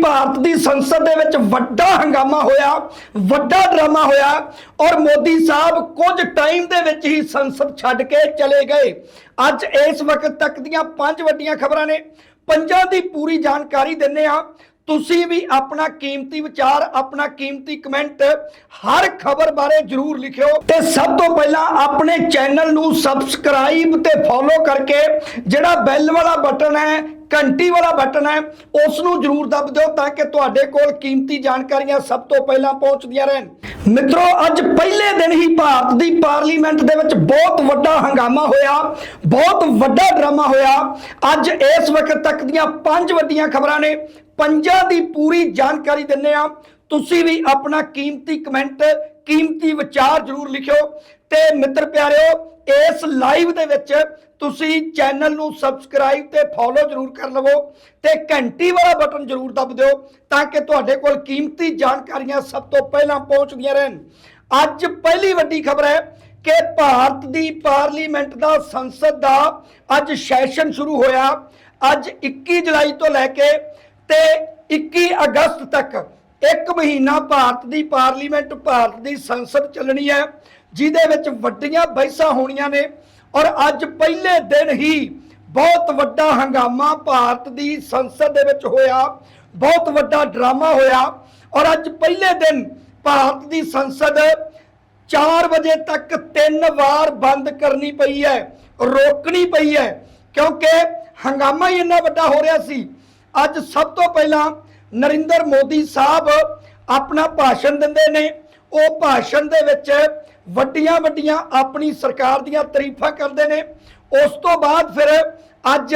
ਭਾਰਤ ਦੀ ਸੰਸਦ ਦੇ ਵਿੱਚ ਵੱਡਾ ਹੰਗਾਮਾ ਹੋਇਆ, ਵੱਡਾ ਡਰਾਮਾ ਹੋਇਆ ਔਰ ਮੋਦੀ ਸਾਹਿਬ ਕੁਝ ਟਾਈਮ ਦੇ ਵਿੱਚ ਹੀ ਸੰਸਦ ਛੱਡ ਕੇ ਚਲੇ ਗਏ। ਅੱਜ ਇਸ ਵਕਤ ਤੱਕ ਦੀਆਂ ਪੰਜ ਵੱਡੀਆਂ ਖਬਰਾਂ ਨੇ। ਪੰਜਾਂ ਦੀ ਪੂਰੀ ਜਾਣਕਾਰੀ ਦਿੰਨੇ ਆ ਤੁਸੀਂ ਵੀ ਆਪਣਾ ਕੀਮਤੀ ਵਿਚਾਰ, ਆਪਣਾ ਕੀਮਤੀ ਕਮੈਂਟ ਹਰ ਖਬਰ ਬਾਰੇ ਜਰੂਰ ਲਿਖਿਓ। ਤੇ ਸਭ ਤੋਂ ਪਹਿਲਾਂ ਆਪਣੇ ਚੈਨਲ ਨੂੰ ਸਬਸਕ੍ਰਾਈਬ ਤੇ ਫੋਲੋ ਕਰਕੇ ਜਿਹੜਾ ਬੈਲ ਵਾਲਾ ਬਟਨ ਹੈ, ਘੰਟੀ ਵਾਲਾ ਬਟਨ ਹੈ ਉਸ ਨੂੰ ਜਰੂਰ ਦਬ ਦਿਓ ਤਾਂ ਕਿ ਤੁਹਾਡੇ ਕੋਲ ਕੀਮਤੀ ਜਾਣਕਾਰੀਆਂ ਸਭ ਤੋਂ ਪਹਿਲਾਂ ਪਹੁੰਚਦੀਆਂ ਰਹਿਣ। ਮਿੱਤਰੋ, ਅੱਜ ਪਹਿਲੇ ਦਿਨ ਹੀ ਭਾਰਤ ਦੀ ਪਾਰਲੀਮੈਂਟ ਦੇ ਵਿੱਚ ਬਹੁਤ ਵੱਡਾ ਹੰਗਾਮਾ ਹੋਇਆ, ਬਹੁਤ ਵੱਡਾ ਡਰਾਮਾ ਹੋਇਆ। ਅੱਜ ਇਸ ਵਕਤ ਤੱਕ ਦੀਆਂ ਪੰਜ ਵੱਡੀਆਂ ਖਬਰਾਂ ਨੇ ਪੰਜਾਂ ਦੀ ਪੂਰੀ ਜਾਣਕਾਰੀ ਦਿੰਨੇ ਆ ਤੁਸੀਂ ਵੀ ਆਪਣਾ ਕੀਮਤੀ ਕਮੈਂਟ, ਕੀਮਤੀ ਵਿਚਾਰ ਜਰੂਰ ਲਿਖਿਓ। ਤੇ ਮਿੱਤਰ ਪਿਆਰਿਓ, ਇਸ ਲਾਈਵ ਦੇ ਵਿੱਚ ਤੁਸੀਂ ਚੈਨਲ ਨੂੰ ਸਬਸਕ੍ਰਾਈਬ ਤੇ ਫੋਲੋ ਜਰੂਰ ਕਰ ਲਵੋ ਤੇ ਘੰਟੀ ਵਾਲਾ ਬਟਨ ਜਰੂਰ ਦਬ ਦਿਓ ਤਾਂ ਕਿ ਤੁਹਾਡੇ ਕੋਲ ਕੀਮਤੀ ਜਾਣਕਾਰੀਆਂ ਸਭ ਤੋਂ ਪਹਿਲਾਂ ਪਹੁੰਚਦੀਆਂ ਰਹਿਣ। ਅੱਜ ਪਹਿਲੀ ਵੱਡੀ ਖਬਰ ਹੈ ਕਿ ਭਾਰਤ ਦੀ ਪਾਰਲੀਮੈਂਟ ਦਾ ਸੰਸਦ ਦਾ ਅੱਜ ਸੈਸ਼ਨ ਸ਼ੁਰੂ ਹੋਇਆ। ਅੱਜ 21 ਜੁਲਾਈ ਤੋਂ ਲੈ ਕੇ ਤੇ 21 ਅਗਸਤ ਤੱਕ ਇੱਕ ਮਹੀਨਾ ਭਾਰਤ ਦੀ ਪਾਰਲੀਮੈਂਟ, ਭਾਰਤ ਦੀ ਸੰਸਦ ਚੱਲਣੀ ਹੈ, ਜਿਹਦੇ ਵਿੱਚ ਵੱਡੀਆਂ ਬਹਿਸਾਂ ਹੋਣੀਆਂ ਨੇ ਔਰ ਅੱਜ ਪਹਿਲੇ ਦਿਨ ਹੀ ਬਹੁਤ ਵੱਡਾ ਹੰਗਾਮਾ ਭਾਰਤ ਦੀ ਸੰਸਦ ਦੇ ਵਿੱਚ ਹੋਇਆ, ਬਹੁਤ ਵੱਡਾ ਡਰਾਮਾ ਹੋਇਆ ਔਰ ਅੱਜ ਪਹਿਲੇ ਦਿਨ ਭਾਰਤ ਦੀ ਸੰਸਦ 4 ਵਜੇ ਤੱਕ ਤਿੰਨ ਵਾਰ ਬੰਦ ਕਰਨੀ ਪਈ ਹੈ, ਰੋਕਣੀ ਪਈ ਹੈ, ਕਿਉਂਕਿ ਹੰਗਾਮਾ ਹੀ ਇੰਨਾ ਵੱਡਾ ਹੋ ਰਿਹਾ ਸੀ ਅੱਜ ਸਭ ਤੋਂ ਪਹਿਲਾਂ ਨਰਿੰਦਰ ਮੋਦੀ ਸਾਹਿਬ ਆਪਣਾ ਭਾਸ਼ਣ ਦਿੰਦੇ ਨੇ। ਉਹ ਭਾਸ਼ਣ ਦੇ ਵਿੱਚ ਵੱਡੀਆਂ ਵੱਡੀਆਂ ਆਪਣੀ ਸਰਕਾਰ ਦੀਆਂ ਤਾਰੀਫਾਂ ਕਰਦੇ ਨੇ। ਉਸ ਤੋਂ ਬਾਅਦ ਫਿਰ ਅੱਜ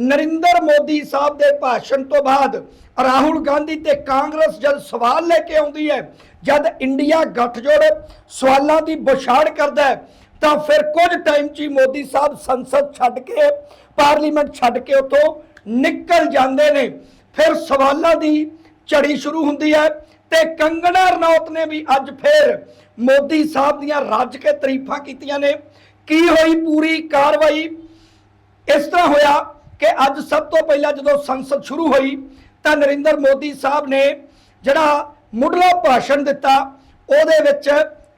ਨਰਿੰਦਰ ਮੋਦੀ ਸਾਹਿਬ ਦੇ ਭਾਸ਼ਣ ਤੋਂ ਬਾਅਦ ਰਾਹੁਲ ਗਾਂਧੀ ਤੇ ਕਾਂਗਰਸ ਜਦ ਸਵਾਲ ਲੈ ਕੇ ਆਉਂਦੀ ਹੈ, ਜਦ ਇੰਡੀਆ ਗੱਠਜੋੜ ਸਵਾਲਾਂ ਦੀ ਬੁਛਾੜ ਕਰਦਾ ਤਾਂ ਫਿਰ ਕੁਝ ਟਾਈਮ 'ਚ ਹੀ ਮੋਦੀ ਸਾਹਿਬ ਸੰਸਦ ਛੱਡ ਕੇ, ਪਾਰਲੀਮੈਂਟ ਛੱਡ ਕੇ ਉੱਥੋਂ ਨਿਕਲ ਜਾਂਦੇ ਨੇ। ਫਿਰ ਸਵਾਲਾਂ ਦੀ ਝੜੀ ਸ਼ੁਰੂ ਹੁੰਦੀ ਹੈ ਤੇ ਕੰਗਣਾ ਰਣੌਤ ਨੇ ਵੀ ਅੱਜ ਫਿਰ ਮੋਦੀ ਸਾਹਿਬ ਦੀਆਂ ਰੱਜ ਕੇ ਤਾਰੀਫਾਂ ਕੀਤੀਆਂ ਨੇ। ਕੀ ਹੋਈ ਪੂਰੀ ਕਾਰਵਾਈ? ਇਸ ਤਰ੍ਹਾਂ ਹੋਇਆ ਕਿ ਅੱਜ ਸਭ ਤੋਂ ਪਹਿਲਾਂ ਜਦੋਂ ਸੰਸਦ ਸ਼ੁਰੂ ਹੋਈ ਤਾਂ ਨਰਿੰਦਰ ਮੋਦੀ ਸਾਹਿਬ ਨੇ ਜਿਹੜਾ ਮੁੱਢਲਾ ਭਾਸ਼ਣ ਦਿੱਤਾ, ਉਹਦੇ ਵਿੱਚ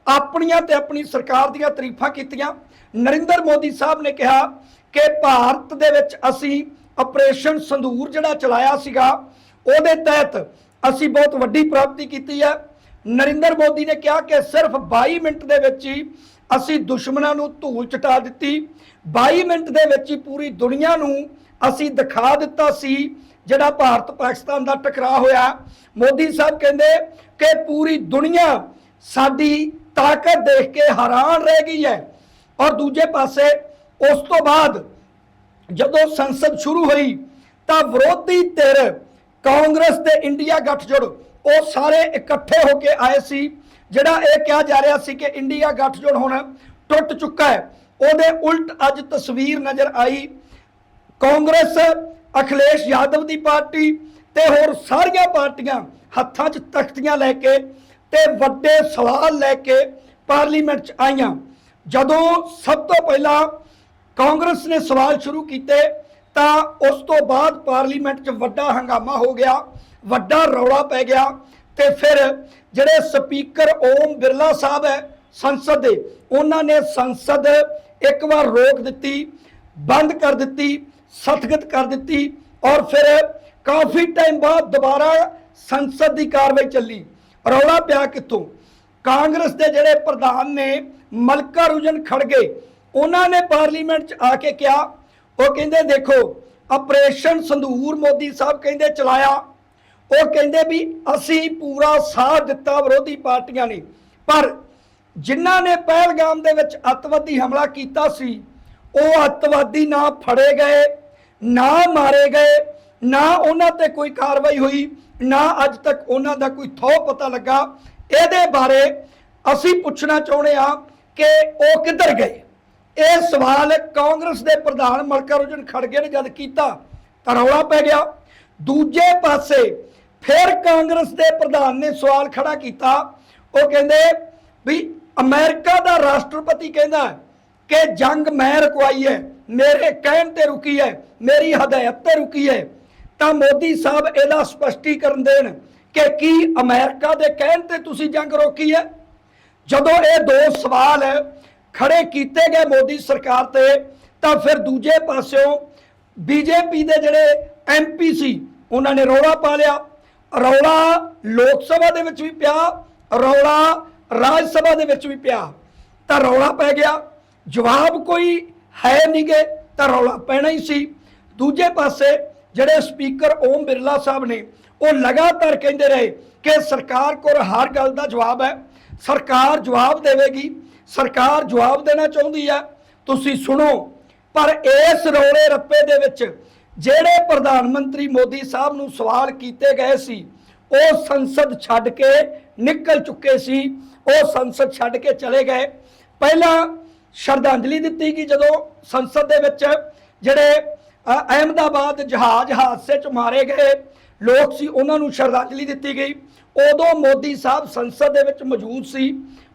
ਆਪਣੀਆਂ ਤੇ ਆਪਣੀ ਸਰਕਾਰ ਦੀਆਂ ਤਾਰੀਫਾਂ ਕੀਤੀਆਂ। ਨਰਿੰਦਰ ਮੋਦੀ ਸਾਹਿਬ ਨੇ ਕਿਹਾ ਕਿ ਭਾਰਤ ਦੇ ਵਿੱਚ ਅਸੀਂ ਆਪਰੇਸ਼ਨ ਸੰਧੂਰ ਜਿਹੜਾ ਚਲਾਇਆ ਸੀਗਾ, ਉਹਦੇ ਤਹਿਤ ਅਸੀਂ ਬਹੁਤ ਵੱਡੀ ਪ੍ਰਾਪਤੀ ਕੀਤੀ ਹੈ। ਨਰਿੰਦਰ ਮੋਦੀ ਨੇ ਕਿਹਾ ਕਿ ਸਿਰਫ 22 ਮਿੰਟ ਦੇ ਵਿੱਚ ਹੀ ਅਸੀਂ ਦੁਸ਼ਮਣਾਂ ਨੂੰ ਧੂਲ ਚਟਾ ਦਿੱਤੀ। 22 ਮਿੰਟ ਦੇ ਵਿੱਚ ਹੀ ਪੂਰੀ ਦੁਨੀਆ ਨੂੰ ਅਸੀਂ ਦਿਖਾ ਦਿੱਤਾ ਸੀ, ਜਿਹੜਾ ਭਾਰਤ ਪਾਕਿਸਤਾਨ ਦਾ ਟਕਰਾਅ ਹੋਇਆ। ਮੋਦੀ ਸਾਹਿਬ ਕਹਿੰਦੇ ਕਿ ਪੂਰੀ ਦੁਨੀਆ ਸਾਡੀ ਤਾਕਤ ਦੇਖ ਕੇ ਹੈਰਾਨ ਰਹਿ ਗਈ ਹੈ। ਔਰ ਦੂਜੇ ਪਾਸੇ, ਉਸ ਤੋਂ ਬਾਅਦ ਜਦੋਂ ਸੰਸਦ ਸ਼ੁਰੂ ਹੋਈ ਤਾਂ ਵਿਰੋਧੀ ਧਿਰ ਕਾਂਗਰਸ ਤੇ ਇੰਡੀਆ ਗੱਠਜੋੜ, ਉਹ ਸਾਰੇ ਇਕੱਠੇ ਹੋ ਕੇ ਆਏ ਸੀ। ਜਿਹੜਾ ਇਹ ਕਿਹਾ ਜਾ ਰਿਹਾ ਸੀ ਕਿ ਇੰਡੀਆ ਗੱਠਜੋੜ ਹੁਣ ਟੁੱਟ ਚੁੱਕਾ ਹੈ, ਉਹਦੇ ਉਲਟ ਅੱਜ ਤਸਵੀਰ ਨਜ਼ਰ ਆਈ। ਕਾਂਗਰਸ, ਅਖਿਲੇਸ਼ ਯਾਦਵ ਦੀ ਪਾਰਟੀ ਤੇ ਹੋਰ ਸਾਰੀਆਂ ਪਾਰਟੀਆਂ ਹੱਥਾਂ 'ਚ ਤਖਤੀਆਂ ਲੈ ਕੇ ਤੇ ਵੱਡੇ ਸਵਾਲ ਲੈ ਕੇ ਪਾਰਲੀਮੈਂਟ 'ਚ ਆਈਆਂ। ਜਦੋਂ ਸਭ ਤੋਂ ਪਹਿਲਾਂ ਕਾਂਗਰਸ ਨੇ ਸਵਾਲ ਸ਼ੁਰੂ ਕੀਤੇ ਤਾਂ ਉਸ ਤੋਂ ਬਾਅਦ ਪਾਰਲੀਮੈਂਟ 'ਚ ਵੱਡਾ ਹੰਗਾਮਾ ਹੋ ਗਿਆ, ਵੱਡਾ ਰੌਲਾ ਪੈ ਗਿਆ ਤੇ ਫਿਰ ਜਿਹੜੇ ਸਪੀਕਰ ਓਮ ਬਿਰਲਾ ਸਾਹਿਬ ਹੈ ਸੰਸਦ ਦੇ, ਉਹਨਾਂ ਨੇ ਸੰਸਦ ਇੱਕ ਵਾਰ ਰੋਕ ਦਿੱਤੀ, ਬੰਦ ਕਰ ਦਿੱਤੀ, ਸਥਗਿਤ ਕਰ ਦਿੱਤੀ ਔਰ ਫਿਰ ਕਾਫੀ ਟਾਈਮ ਬਾਅਦ ਦੁਬਾਰਾ ਸੰਸਦ ਦੀ ਕਾਰਵਾਈ ਚੱਲੀ। ਰੌਲਾ ਪਿਆ ਕਿੱਥੋਂ? ਕਾਂਗਰਸ ਦੇ ਜਿਹੜੇ ਪ੍ਰਧਾਨ ਨੇ ਮਲਕਾ ਰੁਜਨ ਖੜਗੇ ਉਹਨਾਂ ਨੇ ਪਾਰਲੀਮੈਂਟ 'ਚ ਆ ਕੇ ਕਿਹਾ, ਉਹ ਕਹਿੰਦੇ, ਦੇਖੋ, ਆਪਰੇਸ਼ਨ ਸੰਧੂਰ ਮੋਦੀ ਸਾਹਿਬ ਕਹਿੰਦੇ ਚਲਾਇਆ। ਉਹ ਕਹਿੰਦੇ ਵੀ ਅਸੀਂ ਪੂਰਾ ਸਾਥ ਦਿੱਤਾ ਵਿਰੋਧੀ ਪਾਰਟੀਆਂ ਨੇ। ਪਰ ਜਿਨ੍ਹਾਂ ਨੇ ਪਹਿਲਗਾਮ ਦੇ ਵਿੱਚ ਅੱਤਵਾਦੀ ਹਮਲਾ ਕੀਤਾ ਸੀ, ਉਹ ਅੱਤਵਾਦੀ ਨਾ ਫੜੇ ਗਏ, ਨਾ ਮਾਰੇ ਗਏ, ਨਾ ਉਹਨਾਂ ਤੇ ਕੋਈ ਕਾਰਵਾਈ ਹੋਈ, ਨਾ ਅੱਜ ਤੱਕ ਉਹਨਾਂ ਦਾ ਕੋਈ ਥੋ ਪਤਾ ਲੱਗਾ। ਇਹਦੇ ਬਾਰੇ ਅਸੀਂ ਪੁੱਛਣਾ ਚਾਹੁੰਦੇ ਆ ਕਿ ਉਹ ਕਿੱਧਰ ਗਏ। ਇਹ ਸਵਾਲ ਕਾਂਗਰਸ ਦੇ ਪ੍ਰਧਾਨ ਮਲਕਾਰੁਜਨ ਖੜਗੇ ਨੇ ਜਦ ਕੀਤਾ ਤਾਂ ਰੌਲਾ ਪੈ ਗਿਆ। ਦੂਜੇ ਪਾਸੇ ਫਿਰ ਕਾਂਗਰਸ ਦੇ ਪ੍ਰਧਾਨ ਨੇ ਸਵਾਲ ਖੜਾ ਕੀਤਾ। ਉਹ ਕਹਿੰਦੇ ਵੀ ਅਮਰੀਕਾ ਦਾ ਰਾਸ਼ਟਰਪਤੀ ਕਹਿੰਦਾ ਕਿ ਜੰਗ ਮੈਂ ਰੁਕਵਾਈ ਹੈ, ਮੇਰੇ ਕਹਿਣ ਤੇ ਰੁਕੀ ਹੈ, ਮੇਰੀ ਹਦਾਇਤ ਤੇ ਰੁਕੀ ਹੈ। ਤਾਂ ਮੋਦੀ ਸਾਹਿਬ ਇਹਦਾ ਸਪਸ਼ਟੀਕਰਨ ਦੇਣ ਕਿ ਕੀ ਅਮਰੀਕਾ ਦੇ ਕਹਿਣ ਤੇ ਤੁਸੀਂ ਜੰਗ ਰੋਕੀ ਹੈ? ਜਦੋਂ ਇਹ ਦੋ ਸਵਾਲ ਖੜੇ ਕੀਤੇ ਗਏ ਮੋਦੀ ਸਰਕਾਰ ਤੇ, ਤਾਂ ਫਿਰ ਦੂਜੇ ਪਾਸਿਓਂ ਬੀਜੇਪੀ ਦੇ ਜਿਹੜੇ ਐਮਪੀ ਸੀ, ਉਹਨਾਂ ਨੇ ਰੌਲਾ ਪਾ ਲਿਆ। ਰੌਲਾ ਲੋਕ ਸਭਾ ਦੇ ਵਿੱਚ ਵੀ ਪਿਆ, ਰੌਲਾ ਰਾਜ ਸਭਾ ਦੇ ਵਿੱਚ ਵੀ ਪਿਆ। ਤਾਂ ਰੌਲਾ ਪੈ ਗਿਆ। ਜਵਾਬ ਕੋਈ ਹੈ ਨਹੀਂਗੇ, ਤਾਂ ਰੌਲਾ ਪੈਣਾ ਹੀ ਸੀ। ਦੂਜੇ ਪਾਸੇ ਜਿਹੜੇ ਸਪੀਕਰ ਓਮ ਬਿਰਲਾ ਸਾਹਿਬ ਨੇ, ਉਹ ਲਗਾਤਾਰ ਕਹਿੰਦੇ ਰਹੇ ਕਿ ਸਰਕਾਰ ਕੋਲ ਹਰ ਗੱਲ ਦਾ ਜਵਾਬ ਹੈ। ਸਰਕਾਰ ਜਵਾਬ ਦੇਵੇਗੀ। ਸਰਕਾਰ ਜਵਾਬ ਦੇਣਾ ਚਾਹੁੰਦੀ ਹੈ ਤੁਸੀਂ ਸੁਣੋ। ਪਰ ਇਸ ਰੌਲੇ ਰੱਪੇ ਦੇ ਵਿੱਚ ਜਿਹੜੇ ਪ੍ਰਧਾਨ ਮੰਤਰੀ ਮੋਦੀ ਸਾਹਿਬ ਨੂੰ ਸਵਾਲ ਕੀਤੇ ਗਏ ਸੀ, ਉਹ ਸੰਸਦ ਛੱਡ ਕੇ ਨਿਕਲ ਚੁੱਕੇ ਸੀ, ਉਹ ਸੰਸਦ ਛੱਡ ਕੇ ਚਲੇ ਗਏ। ਪਹਿਲਾਂ ਸ਼ਰਧਾਂਜਲੀ ਦਿੱਤੀ ਗਈ ਜਦੋਂ ਸੰਸਦ ਦੇ ਵਿੱਚ ਜਿਹੜੇ ਅਹਿਮਦਾਬਾਦ ਜਹਾਜ਼ ਹਾਦਸੇ 'ਚ ਮਾਰੇ ਗਏ ਲੋਕ ਸੀ, ਉਹਨਾਂ ਨੂੰ ਸ਼ਰਧਾਂਜਲੀ ਦਿੱਤੀ ਗਈ। ਉਦੋਂ ਮੋਦੀ ਸਾਹਿਬ ਸੰਸਦ ਦੇ ਵਿੱਚ ਮੌਜੂਦ ਸੀ,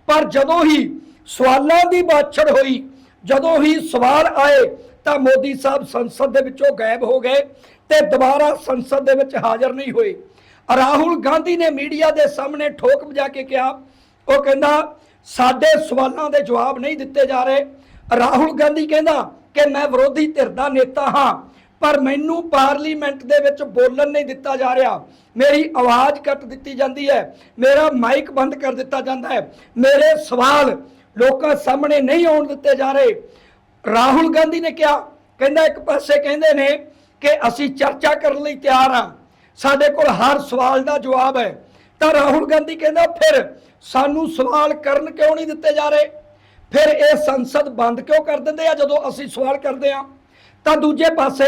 ਪਰ ਜਦੋਂ ਹੀ ਸਵਾਲਾਂ ਦੀ ਬਾਛੜ ਹੋਈ। ਜਦੋਂ ਹੀ ਸਵਾਲ ਆਏ ਤਾਂ ਮੋਦੀ ਸਾਹਿਬ ਸੰਸਦ ਦੇ ਵਿੱਚੋਂ ਗਾਇਬ ਹੋ ਗਏ ਤੇ ਦੁਬਾਰਾ ਸੰਸਦ ਦੇ ਵਿੱਚ ਹਾਜ਼ਰ ਨਹੀਂ ਹੋਏ। ਰਾਹੁਲ ਗਾਂਧੀ ਨੇ ਮੀਡੀਆ ਦੇ ਸਾਹਮਣੇ ਠੋਕ ਵਜਾ ਕੇ ਕਿਹਾ, ਉਹ ਕਹਿੰਦਾ, ਸਾਡੇ ਸਵਾਲਾਂ ਦੇ ਜਵਾਬ ਨਹੀਂ ਦਿੱਤੇ ਜਾ ਰਹੇ। ਰਾਹੁਲ ਗਾਂਧੀ ਕਹਿੰਦਾ ਕਿ ਮੈਂ ਵਿਰੋਧੀ ਧਿਰ ਦਾ ਨੇਤਾ ਹਾਂ, ਪਰ ਮੈਨੂੰ ਪਾਰਲੀਮੈਂਟ ਦੇ ਵਿੱਚ ਬੋਲਣ ਨਹੀਂ ਦਿੱਤਾ ਜਾ ਰਿਹਾ। ਮੇਰੀ ਆਵਾਜ਼ ਕੱਟ ਦਿੱਤੀ ਜਾਂਦੀ ਹੈ, ਮੇਰਾ ਮਾਈਕ ਬੰਦ ਕਰ ਦਿੱਤਾ ਜਾਂਦਾ ਹੈ। ਮੇਰੇ ਸਵਾਲ ਲੋਕਾਂ ਸਾਹਮਣੇ ਨਹੀਂ ਆਉਣ ਦਿੱਤੇ ਜਾ ਰਹੇ। ਰਾਹੁਲ ਗਾਂਧੀ ਨੇ ਕਿਹਾ, ਕਹਿੰਦਾ ਇੱਕ ਪਾਸੇ ਕਹਿੰਦੇ ਨੇ ਕਿ ਅਸੀਂ ਚਰਚਾ ਕਰਨ ਲਈ ਤਿਆਰ ਹਾਂ। ਸਾਡੇ ਕੋਲ ਹਰ ਸਵਾਲ ਦਾ ਜਵਾਬ ਹੈ। ਤਾਂ ਰਾਹੁਲ ਗਾਂਧੀ ਕਹਿੰਦਾ, ਫਿਰ ਸਾਨੂੰ ਸਵਾਲ ਕਰਨ ਕਿਉਂ ਨਹੀਂ ਦਿੱਤੇ ਜਾ ਰਹੇ? ਫਿਰ ਇਹ ਸੰਸਦ ਬੰਦ ਕਿਉਂ ਕਰ ਦਿੰਦੇ ਆ ਜਦੋਂ ਅਸੀਂ ਸਵਾਲ ਕਰਦੇ ਆ ਤਾਂ ਦੂਜੇ ਪਾਸੇ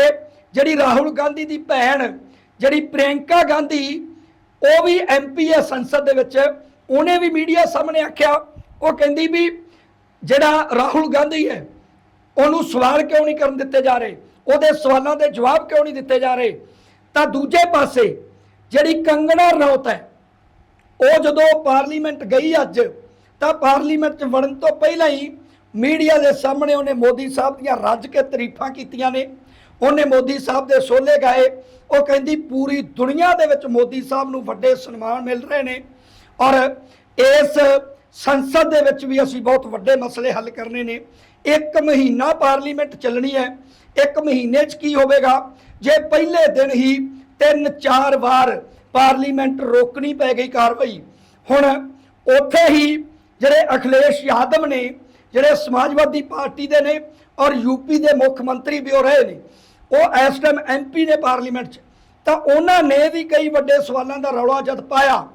ਜਿਹੜੀ ਰਾਹੁਲ ਗਾਂਧੀ ਦੀ ਭੈਣ, ਜਿਹੜੀ ਪ੍ਰਿਯੰਕਾ ਗਾਂਧੀ, ਉਹ ਵੀ ਐਮਪੀ ਹੈ ਸੰਸਦ ਦੇ ਵਿੱਚ। ਉਹਨੇ ਵੀ ਮੀਡੀਆ ਸਾਹਮਣੇ ਆਖਿਆ ਉਹ ਕਹਿੰਦੀ ਵੀ ਜਿਹੜਾ ਰਾਹੁਲ ਗਾਂਧੀ ਹੈ, ਉਹਨੂੰ ਸਵਾਲ ਕਿਉਂ ਨਹੀਂ ਕਰਨ ਦਿੱਤੇ ਜਾ ਰਹੇ? ਉਹਦੇ ਸਵਾਲਾਂ ਦੇ ਜਵਾਬ ਕਿਉਂ ਨਹੀਂ ਦਿੱਤੇ ਜਾ ਰਹੇ? ਤਾਂ ਦੂਜੇ ਪਾਸੇ ਜਿਹੜੀ ਕੰਗਣਾ ਰੌਤ ਹੈ, ਉਹ ਜਦੋਂ ਪਾਰਲੀਮੈਂਟ ਗਈ ਅੱਜ, ਤਾਂ ਪਾਰਲੀਮੈਂਟ 'ਚ ਵੜਨ ਤੋਂ ਪਹਿਲਾਂ ਹੀ ਮੀਡੀਆ ਦੇ ਸਾਹਮਣੇ ਉਹਨੇ ਮੋਦੀ ਸਾਹਿਬ ਦੀਆਂ ਰੱਜ ਕੇ ਤਾਰੀਫਾਂ ਕੀਤੀਆਂ ਨੇ। ਉਹਨੇ ਮੋਦੀ ਸਾਹਿਬ ਦੇ ਸੋਲੇ ਗਾਏ। ਉਹ ਕਹਿੰਦੀ ਪੂਰੀ ਦੁਨੀਆ ਦੇ ਵਿੱਚ ਮੋਦੀ ਸਾਹਿਬ ਨੂੰ ਵੱਡੇ ਸਨਮਾਨ ਮਿਲ ਰਹੇ ਨੇ। ਔਰ ਇਸ ਸੰਸਦ ਦੇ ਵਿੱਚ ਵੀ ਅਸੀਂ ਬਹੁਤ ਵੱਡੇ ਮਸਲੇ ਹੱਲ ਕਰਨੇ ਨੇ। ਇੱਕ ਮਹੀਨਾ ਪਾਰਲੀਮੈਂਟ ਚੱਲਣੀ ਹੈ। ਇੱਕ ਮਹੀਨੇ 'ਚ ਕੀ ਹੋਵੇਗਾ? ਜੇ ਪਹਿਲੇ ਦਿਨ ਹੀ ਤਿੰਨ ਚਾਰ ਵਾਰ ਪਾਰਲੀਮੈਂਟ ਰੋਕਣੀ ਪੈ ਗਈ ਕਾਰਵਾਈ, ਹੁਣ ਉੱਥੇ ਹੀ ਜਿਹੜੇ ਅਖਿਲੇਸ਼ ਯਾਦਵ ਨੇ, ਜਿਹੜੇ ਸਮਾਜਵਾਦੀ ਪਾਰਟੀ ਦੇ ਨੇ ਔਰ ਯੂਪੀ ਦੇ ਮੁੱਖ ਮੰਤਰੀ ਵੀ ਉਹ ਰਹੇ ਨੇ, ਉਹ ਇਸ ਟਾਈਮ ਐਮਪੀ ਨੇ ਪਾਰਲੀਮੈਂਟ 'ਚ। ਤਾਂ ਉਹਨਾਂ ਨੇ ਵੀ ਕਈ ਵੱਡੇ ਸਵਾਲਾਂ ਦਾ ਰੌਲਾ ਜਦ ਪਾਇਆ।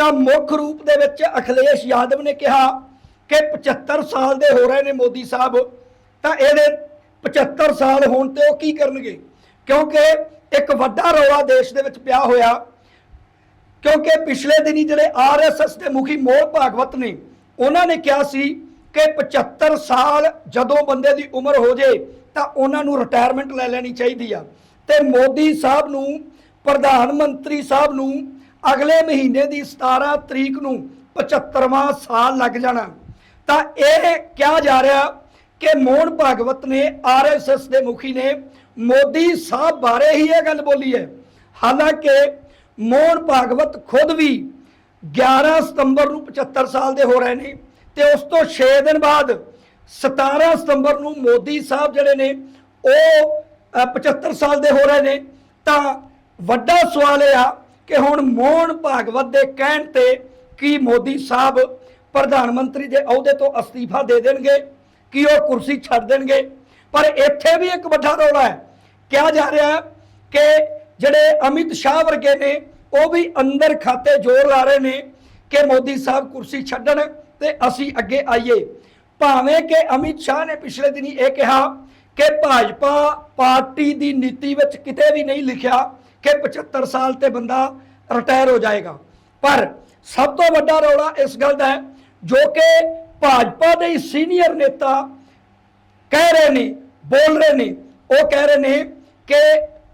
ਤਾਂ ਮੁੱਖ ਰੂਪ ਦੇ ਵਿੱਚ ਅਖਿਲੇਸ਼ ਯਾਦਵ ਨੇ ਕਿਹਾ ਕਿ 75 ਸਾਲ ਦੇ ਹੋ ਰਹੇ ਨੇ ਮੋਦੀ ਸਾਹਿਬ। ਤਾਂ ਇਹਦੇ 75 ਸਾਲ ਹੋਣ ਤੇ ਉਹ ਕੀ ਕਰਨਗੇ? ਕਿਉਂਕਿ ਇੱਕ ਵੱਡਾ ਰੌਲਾ ਦੇਸ਼ ਦੇ ਵਿੱਚ ਪਿਆ ਹੋਇਆ। ਕਿਉਂਕਿ ਪਿਛਲੇ ਦਿਨੀ ਜਿਹੜੇ ਆਰਐਸਐਸ ਦੇ ਮੁਖੀ ਮੋਹ ਭਾਗਵਤ ਨੇ, ਉਹਨਾਂ ਨੇ ਕਿਹਾ ਸੀ ਕਿ 75 ਸਾਲ ਜਦੋਂ ਬੰਦੇ ਦੀ ਉਮਰ ਹੋ ਜੇ, ਤਾਂ ਉਹਨਾਂ ਨੂੰ ਰਿਟਾਇਰਮੈਂਟ ਲੈ ਲੈਣੀ ਚਾਹੀਦੀ ਆ। ਤੇ ਮੋਦੀ ਸਾਹਿਬ ਨੂੰ, ਪ੍ਰਧਾਨ ਮੰਤਰੀ ਸਾਹਿਬ ਨੂੰ ਅਗਲੇ ਮਹੀਨੇ ਦੀ 17 ਤਰੀਕ ਨੂੰ 75ਵਾਂ ਸਾਲ ਲੱਗ ਜਾਣਾ। ਤਾਂ ਇਹ ਕਿਹਾ ਜਾ ਰਿਹਾ ਕਿ ਮੋਹਨ ਭਾਗਵਤ ਨੇ ਆਰਐਸਐਸ ਦੇ ਮੁਖੀ ਨੇ ਮੋਦੀ ਸਾਹਿਬ ਬਾਰੇ ਹੀ ਇਹ ਗੱਲ ਬੋਲੀ ਹੈ। ਹਾਲਾਂਕਿ ਮੋਹਨ ਭਾਗਵਤ ਖੁਦ ਵੀ 11 ਸਤੰਬਰ ਨੂੰ 75 ਸਾਲ ਦੇ ਹੋ ਰਹੇ ਨੇ ਤੇ ਉਸ ਤੋਂ 6 ਦਿਨ ਬਾਅਦ 17 ਸਤੰਬਰ ਨੂੰ ਮੋਦੀ ਸਾਹਿਬ ਜਿਹੜੇ ਨੇ ਉਹ ਅ, 75 ਸਾਲ ਦੇ ਹੋ ਰਹੇ ਨੇ। ਤਾਂ ਵੱਡਾ ਸਵਾਲ ਇਹ ਆ ਕਿ ਹੁਣ ਮੋਹਨ ਭਾਗਵਤ ਦੇ ਕਹਿਣ ਤੇ ਕੀ ਮੋਦੀ ਸਾਹਿਬ ਪ੍ਰਧਾਨ ਮੰਤਰੀ ਦੇ ਅਹੁਦੇ ਤੋਂ ਅਸਤੀਫਾ ਦੇ ਦੇਣਗੇ? ਕੀ ਉਹ ਕੁਰਸੀ ਛੱਡ ਦੇਣਗੇ? ਪਰ ਇੱਥੇ ਵੀ ਇੱਕ ਵੱਡਾ ਰੌਲਾ ਹੈ। ਕਿਹਾ ਜਾ ਰਿਹਾ ਹੈ ਕਿ ਜਿਹੜੇ ਅਮਿਤ ਸ਼ਾਹ ਵਰਗੇ ਨੇ, ਉਹ ਵੀ ਅੰਦਰ ਖਾਤੇ ਜ਼ੋਰ ਲਾ ਰਹੇ ਨੇ ਕਿ ਮੋਦੀ ਸਾਹਿਬ ਕੁਰਸੀ ਛੱਡਣ ਤੇ ਅਸੀਂ ਅੱਗੇ ਆਈਏ। ਭਾਵੇਂ ਕਿ ਅਮਿਤ ਸ਼ਾਹ ਨੇ ਪਿਛਲੇ ਦਿਨੀ ਇਹ ਕਿਹਾ ਕਿ ਭਾਜਪਾ ਪਾਰਟੀ ਦੀ ਨੀਤੀ ਵਿੱਚ ਕਿਤੇ ਵੀ ਨਹੀਂ ਲਿਖਿਆ ਕਿ 75 ਸਾਲ ਤੇ ਬੰਦਾ ਰਿਟਾਇਰ ਹੋ ਜਾਏਗਾ। ਪਰ ਸਭ ਤੋਂ ਵੱਡਾ ਰੌਲਾ ਇਸ ਗੱਲ ਦਾ ਹੈ, ਜੋ ਕਿ ਭਾਜਪਾ ਦੇ ਸੀਨੀਅਰ ਨੇਤਾ ਕਹਿ ਰਹੇ ਨੇ, ਬੋਲ ਰਹੇ ਨੇ, ਉਹ ਕਹਿ ਰਹੇ ਨੇ ਕਿ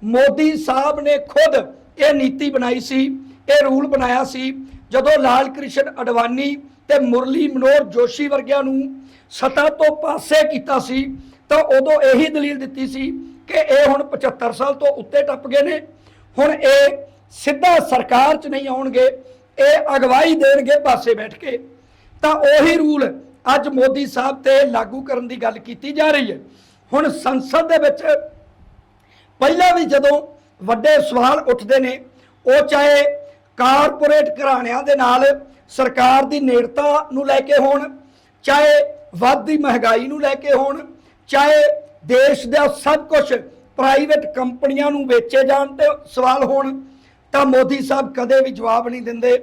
ਮੋਦੀ ਸਾਹਿਬ ਨੇ ਖੁਦ ਇਹ ਨੀਤੀ ਬਣਾਈ ਸੀ, ਇਹ ਰੂਲ ਬਣਾਇਆ ਸੀ, ਜਦੋਂ ਲਾਲ ਕ੍ਰਿਸ਼ਨ ਅਡਵਾਨੀ ਤੇ ਮੁਰਲੀ ਮਨੋਹਰ ਜੋਸ਼ੀ ਵਰਗਿਆਂ ਨੂੰ ਸਤਾ ਤੋਂ ਪਾਸੇ ਕੀਤਾ ਸੀ, ਤਾਂ ਉਦੋਂ ਇਹੀ ਦਲੀਲ ਦਿੱਤੀ ਸੀ ਕਿ ਇਹ ਹੁਣ 75 ਸਾਲ ਤੋਂ ਉੱਤੇ ਟੱਪ ਗਏ ਨੇ। ਹੁਣ ਇਹ ਸਿੱਧਾ ਸਰਕਾਰ 'ਚ ਨਹੀਂ ਆਉਣਗੇ, ਇਹ ਅਗਵਾਈ ਦੇਣਗੇ ਪਾਸੇ ਬੈਠ ਕੇ। ਤਾਂ ਉਹੀ ਰੂਲ ਅੱਜ ਮੋਦੀ ਸਾਹਿਬ ਤੇ ਲਾਗੂ ਕਰਨ ਦੀ ਗੱਲ ਕੀਤੀ ਜਾ ਰਹੀ ਹੈ। ਹੁਣ ਸੰਸਦ ਦੇ ਵਿੱਚ ਪਹਿਲਾਂ ਵੀ ਜਦੋਂ ਵੱਡੇ ਸਵਾਲ ਉੱਠਦੇ ਨੇ, ਉਹ ਚਾਹੇ ਕਾਰਪੋਰੇਟ ਘਰਾਣਿਆਂ ਦੇ ਨਾਲ ਸਰਕਾਰ ਦੀ ਨੇੜਤਾ ਨੂੰ ਲੈ ਕੇ ਹੋਣ, ਚਾਹੇ ਵੱਧਦੀ ਮਹਿੰਗਾਈ ਨੂੰ ਲੈ ਕੇ ਹੋਣ, ਚਾਹੇ ਦੇਸ਼ ਦਾ ਸਭ ਕੁਝ ਪ੍ਰਾਈਵੇਟ ਕੰਪਨੀਆਂ ਨੂੰ ਵੇਚੇ ਜਾਣ ਤੇ ਸਵਾਲ ਹੋਣ, ਤਾਂ ਮੋਦੀ ਸਾਹਿਬ ਕਦੇ ਵੀ ਜਵਾਬ ਨਹੀਂ ਦਿੰਦੇ।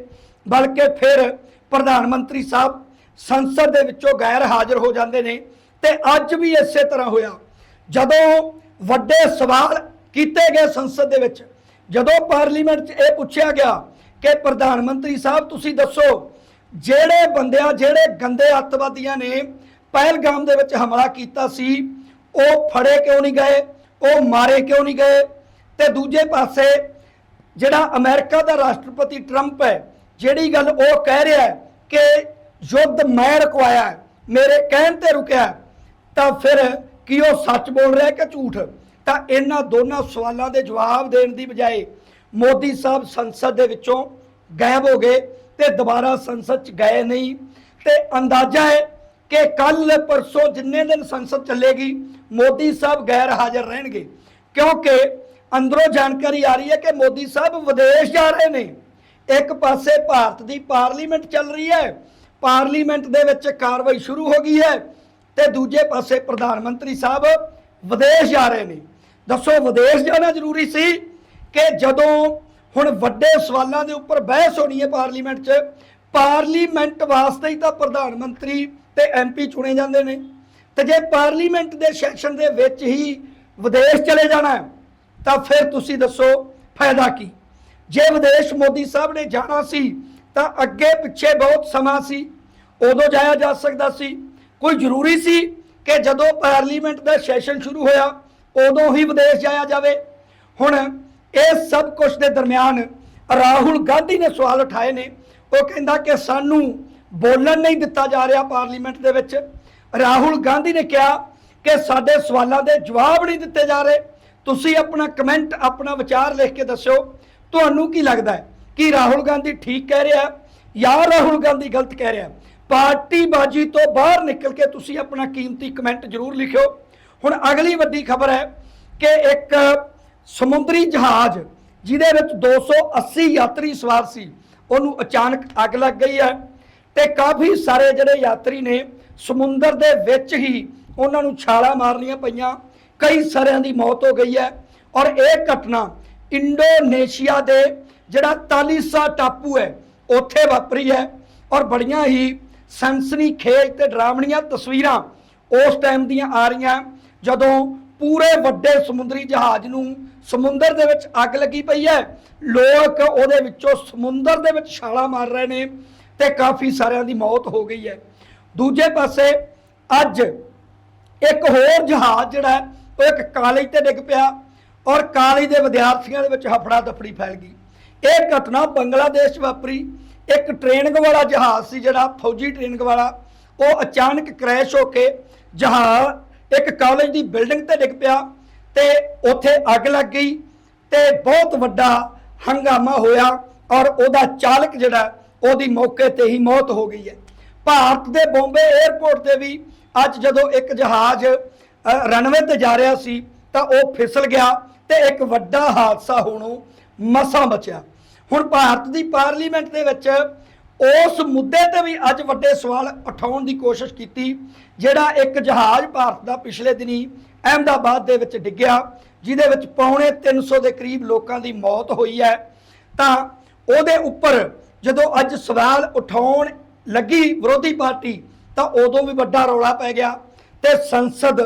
ਬਲਕਿ ਫਿਰ ਪ੍ਰਧਾਨ ਮੰਤਰੀ ਸਾਹਿਬ ਸੰਸਦ ਦੇ ਵਿੱਚੋਂ ਗੈਰ ਹਾਜ਼ਰ ਹੋ ਜਾਂਦੇ ਨੇ ਤੇ ਅੱਜ ਵੀ ਇਸੇ ਤਰ੍ਹਾਂ ਹੋਇਆ। ਜਦੋਂ ਵੱਡੇ ਸਵਾਲ ਕੀਤੇ ਗਏ ਸੰਸਦ ਦੇ ਵਿੱਚ, ਜਦੋਂ ਪਾਰਲੀਮੈਂਟ 'ਚ ਇਹ ਪੁੱਛਿਆ ਗਿਆ ਕਿ ਪ੍ਰਧਾਨ ਮੰਤਰੀ ਸਾਹਿਬ, ਤੁਸੀਂ ਦੱਸੋ, ਜਿਹੜੇ ਬੰਦਿਆਂ, ਜਿਹੜੇ ਗੰਦੇ ਅੱਤਵਾਦੀਆਂ ਨੇ ਪਹਿਲਗਾਮ ਦੇ ਵਿੱਚ ਹਮਲਾ ਕੀਤਾ ਸੀ, ਉਹ ਫੜੇ ਕਿਉਂ ਨਹੀਂ ਗਏ? ਉਹ ਮਾਰੇ ਕਿਉਂ ਨਹੀਂ ਗਏ? ਤੇ ਦੂਜੇ ਪਾਸੇ ਜਿਹੜਾ ਅਮਰੀਕਾ ਦਾ ਰਾਸ਼ਟਰਪਤੀ ਟਰੰਪ ਹੈ, ਜਿਹੜੀ ਗੱਲ ਉਹ ਕਹਿ ਰਿਹਾ ਹੈ ਕਿ ਯੁੱਧ ਮੈਂ ਰੁਕਵਾਇਆ ਮੇਰੇ ਕਹਿਣ ਤੇ ਰੁਕਿਆ ਤਾਂ ਫਿਰ ਕੀ ਉਹ ਸੱਚ ਬੋਲ ਰਿਹਾ ਕਿ ਝੂਠ? ਤਾਂ ਇਹਨਾਂ ਦੋਨਾਂ ਸਵਾਲਾਂ ਦੇ ਜਵਾਬ ਦੇਣ ਦੀ ਬਜਾਏ ਮੋਦੀ ਸਾਹਿਬ ਸੰਸਦ ਦੇ ਵਿੱਚੋਂ ਗਾਇਬ ਹੋ ਗਏ ਤੇ ਦੁਬਾਰਾ ਸੰਸਦ ਚ ਗਏ ਨਹੀਂ। ਤੇ ਅੰਦਾਜ਼ਾ ਹੈ ਕਿ ਕੱਲ ਪਰਸੋਂ ਜਿੰਨੇ ਦਿਨ ਸੰਸਦ ਚੱਲੇਗੀ, ਮੋਦੀ ਸਾਹਿਬ ਗੈਰ ਹਾਜ਼ਰ ਰਹਿਣਗੇ। ਕਿਉਂਕਿ ਅੰਦਰੋਂ ਜਾਣਕਾਰੀ ਆ ਰਹੀ ਹੈ ਕਿ ਮੋਦੀ ਸਾਹਿਬ ਵਿਦੇਸ਼ ਜਾ ਰਹੇ ਨੇ। ਇੱਕ ਪਾਸੇ ਭਾਰਤ ਦੀ ਪਾਰਲੀਮੈਂਟ ਚੱਲ ਰਹੀ ਹੈ, ਪਾਰਲੀਮੈਂਟ ਦੇ ਵਿੱਚ ਕਾਰਵਾਈ ਸ਼ੁਰੂ ਹੋ ਗਈ ਹੈ ਤੇ ਦੂਜੇ ਪਾਸੇ ਪ੍ਰਧਾਨ ਮੰਤਰੀ ਸਾਹਿਬ ਵਿਦੇਸ਼ ਜਾ ਰਹੇ ਨੇ। ਦੱਸੋ, ਵਿਦੇਸ਼ ਜਾਣਾ ਜ਼ਰੂਰੀ ਸੀ ਕਿ ਜਦੋਂ ਹੁਣ ਵੱਡੇ ਸਵਾਲਾਂ ਦੇ ਉੱਪਰ ਬਹਿਸ ਹੋਣੀ ਹੈ ਪਾਰਲੀਮੈਂਟ 'ਚ, ਪਾਰਲੀਮੈਂਟ ਵਾਸਤੇ ਹੀ ਤਾਂ ਪ੍ਰਧਾਨ ਮੰਤਰੀ ਤੇ ਐਮਪੀ ਚੁਣੇ ਜਾਂਦੇ ਨੇ। ਤੇ ਜੇ ਪਾਰਲੀਮੈਂਟ ਦੇ ਸੈਸ਼ਨ ਦੇ ਵਿੱਚ ਹੀ ਵਿਦੇਸ਼ ਚਲੇ ਜਾਣਾ ਤਾਂ ਫਿਰ ਤੁਸੀਂ ਦੱਸੋ ਫਾਇਦਾ ਕੀ? ਜੇ ਵਿਦੇਸ਼ ਮੋਦੀ ਸਾਹਿਬ ਨੇ ਜਾਣਾ ਸੀ, ਤਾਂ ਅੱਗੇ ਪਿੱਛੇ ਬਹੁਤ ਸਮਾਂ ਸੀ, ਉਦੋਂ ਜਾਇਆ ਜਾ ਸਕਦਾ ਸੀ। ਕੋਈ ਜ਼ਰੂਰੀ ਸੀ ਕਿ ਜਦੋਂ ਪਾਰਲੀਮੈਂਟ ਦਾ ਸੈਸ਼ਨ ਸ਼ੁਰੂ ਹੋਇਆ, ਉਦੋਂ ਹੀ ਵਿਦੇਸ਼ ਜਾਇਆ ਜਾਵੇ? ਹੁਣ ਇਹ ਸਭ ਕੁਝ ਦੇ ਦਰਮਿਆਨ ਰਾਹੁਲ ਗਾਂਧੀ ਨੇ ਸਵਾਲ ਉਠਾਏ ਨੇ। ਉਹ ਕਹਿੰਦਾ ਕਿ ਸਾਨੂੰ ਬੋਲਣ ਨਹੀਂ ਦਿੱਤਾ ਜਾ ਰਿਹਾ ਪਾਰਲੀਮੈਂਟ ਦੇ ਵਿੱਚ। ਰਾਹੁਲ ਗਾਂਧੀ ਨੇ ਕਿਹਾ ਕਿ ਸਾਡੇ ਸਵਾਲਾਂ ਦੇ ਜਵਾਬ ਨਹੀਂ ਦਿੱਤੇ ਜਾ ਰਹੇ। ਤੁਸੀਂ ਆਪਣਾ ਕਮੈਂਟ, ਆਪਣਾ ਵਿਚਾਰ ਲਿਖ ਕੇ ਦੱਸਿਓ। ਤੁਹਾਨੂੰ ਕੀ ਲੱਗਦਾ ਹੈ ਕਿ ਰਾਹੁਲ ਗਾਂਧੀ ਠੀਕ ਕਹਿ ਰਿਹਾ ਜਾਂ ਰਾਹੁਲ ਗਾਂਧੀ ਗਲਤ ਕਹਿ ਰਿਹਾ ਹੈ? ਪਾਰਟੀ ਬਾਜੀ ਤੋਂ ਬਾਹਰ ਨਿਕਲ ਕੇ ਤੁਸੀਂ ਆਪਣਾ ਕੀਮਤੀ ਕਮੈਂਟ ਜ਼ਰੂਰ ਲਿਖਿਓ। ਹੁਣ ਅਗਲੀ ਵੱਡੀ ਖਬਰ ਹੈ ਕਿ ਇੱਕ ਸਮੁੰਦਰੀ ਜਹਾਜ਼, ਜਿਹਦੇ ਵਿੱਚ 280 ਯਾਤਰੀ ਸਵਾਰ ਸੀ, ਉਹਨੂੰ ਅਚਾਨਕ ਅੱਗ ਲੱਗ ਗਈ ਹੈ। ਤੇ ਕਾਫੀ ਸਾਰੇ ਜਿਹੜੇ ਯਾਤਰੀ ਨੇ ਸਮੁੰਦਰ ਦੇ ਵਿੱਚ ਹੀ ਉਹਨਾਂ ਨੂੰ ਛਾਲਾਂ ਮਾਰਨੀਆਂ ਪਈਆਂ। ਕਈ ਸਾਰਿਆਂ ਦੀ ਮੌਤ ਹੋ ਗਈ ਹੈ ਔਰ ਇਹ ਘਟਨਾ ਇੰਡੋਨੇਸ਼ੀਆ ਦੇ ਜਿਹੜਾ ਤਾਲੀਸਾ ਟਾਪੂ ਹੈ, ਉੱਥੇ ਵਾਪਰੀ ਹੈ ਔਰ ਬੜੀਆਂ ਹੀ ਸਨਸਨੀ ਖੇਜ ਤੇ ਡਰਾਵਣੀਆਂ ਤਸਵੀਰਾਂ ਉਸ ਟਾਈਮ ਦੀਆਂ ਆ ਰਹੀਆਂ। ਜਦੋਂ ਪੂਰੇ ਵੱਡੇ ਸਮੁੰਦਰੀ ਜਹਾਜ਼ ਨੂੰ ਸਮੁੰਦਰ ਦੇ ਵਿੱਚ ਅੱਗ ਲੱਗੀ ਪਈ ਹੈ, ਲੋਕ ਉਹਦੇ ਵਿੱਚੋਂ ਸਮੁੰਦਰ ਦੇ ਵਿੱਚ ਛਾਲਾਂ ਮਾਰ ਰਹੇ ਨੇ ਤੇ ਕਾਫੀ ਸਾਰਿਆਂ ਦੀ ਮੌਤ ਹੋ ਗਈ ਹੈ। ਦੂਜੇ ਪਾਸੇ ਅੱਜ ਇੱਕ ਹੋਰ ਜਹਾਜ਼ ਜਿਹੜਾ ਉਹ ਇੱਕ ਕਾਲਜ ਤੇ ਡਿੱਗ ਪਿਆ ਔਰ ਕਾਲਜ ਦੇ ਵਿਦਿਆਰਥੀਆਂ ਦੇ ਵਿੱਚ ਹਫੜਾ ਦਫੜੀ ਫੈਲ ਗਈ। ਇਹ ਘਟਨਾ ਬੰਗਲਾਦੇਸ਼ 'ਚ ਵਾਪਰੀ। ਇੱਕ ਟ੍ਰੇਨਿੰਗ ਵਾਲਾ ਜਹਾਜ਼ ਸੀ ਜਿਹੜਾ ਫੌਜੀ ਟ੍ਰੇਨਿੰਗ ਵਾਲਾ ਉਹ ਅਚਾਨਕ ਕ੍ਰੈਸ਼ ਹੋ ਕੇ ਜਹਾਜ਼ ਇੱਕ ਕਾਲਜ ਦੀ ਬਿਲਡਿੰਗ ਤੇ ਡਿੱਗ ਪਿਆ ਤੇ ਉੱਥੇ ਅੱਗ ਲੱਗ ਗਈ ਤੇ ਬਹੁਤ ਵੱਡਾ ਹੰਗਾਮਾ ਹੋਇਆ ਔਰ ਉਹਦਾ ਚਾਲਕ ਜਿਹੜਾ ਉਹਦੀ ਮੌਕੇ ਤੇ ਹੀ ਮੌਤ ਹੋ ਗਈ ਹੈ। ਭਾਰਤ ਦੇ ਬੰਬੇ 에ਅਰਪੋਰਟ ਤੇ ਵੀ ਅੱਜ ਜਦੋਂ ਇੱਕ ਜਹਾਜ਼ ਰਨਵੇ ਤੇ ਜਾ ਰਿਹਾ ਸੀ, ਤਾਂ ਉਹ ਫਿਸਲ ਗਿਆ ਤੇ ਇੱਕ ਵੱਡਾ ਹਾਦਸਾ ਹੋਣੋਂ ਮਸਾਂ ਬਚਿਆ। ਹੁਣ ਭਾਰਤ ਦੀ ਪਾਰਲੀਮੈਂਟ ਦੇ ਵਿੱਚ ਉਸ ਮੁੱਦੇ ਤੇ ਵੀ ਅੱਜ ਵੱਡੇ ਸਵਾਲ ਉਠਾਉਣ ਦੀ ਕੋਸ਼ਿਸ਼ ਕੀਤੀ, ਜਿਹੜਾ ਇੱਕ ਜਹਾਜ਼ ਭਾਰਤ ਦਾ ਪਿਛਲੇ ਦਿਨੀ ਅਹਿਮਦਾਬਾਦ ਦੇ ਵਿੱਚ ਡਿੱਗਿਆ, ਜਿਹਦੇ ਵਿੱਚ ਪੌਣੇ 300 ਦੇ ਕਰੀਬ ਲੋਕਾਂ ਦੀ ਮੌਤ ਹੋਈ ਹੈ। ਤਾਂ ਉਹਦੇ ਉੱਪਰ ਜਦੋਂ ਅੱਜ ਸਵਾਲ ਉਠਾਉਣ ਲੱਗੀ ਵਿਰੋਧੀ ਪਾਰਟੀ, ਤਾਂ ਉਦੋਂ ਵੀ ਵੱਡਾ ਰੌਲਾ ਪੈ ਗਿਆ ਤੇ ਸੰਸਦ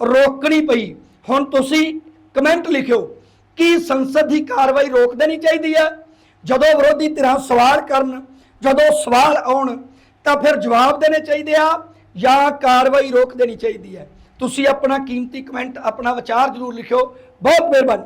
ਰੋਕਣੀ ਪਈ। ਹੁਣ ਤੁਸੀਂ ਕਮੈਂਟ ਲਿਖਿਓ, ਕਿ ਸੰਸਦ ਦੀ ਕਾਰਵਾਈ ਰੋਕ ਦੇਣੀ ਚਾਹੀਦੀ ਹੈ? ਜਦੋਂ ਵਿਰੋਧੀ ਧਿਰਾਂ ਸਵਾਲ ਕਰਨ, ਜਦੋਂ ਸਵਾਲ ਆਉਣ, ਤਾਂ ਫਿਰ ਜਵਾਬ ਦੇਣੇ ਚਾਹੀਦੇ ਆ ਜਾਂ ਕਾਰਵਾਈ ਰੋਕ ਦੇਣੀ ਚਾਹੀਦੀ ਹੈ? ਤੁਸੀਂ ਆਪਣਾ ਕੀਮਤੀ ਕਮੈਂਟ, ਆਪਣਾ ਵਿਚਾਰ ਜ਼ਰੂਰ ਲਿਖਿਓ। ਬਹੁਤ ਮਿਹਰਬਾਨੀ।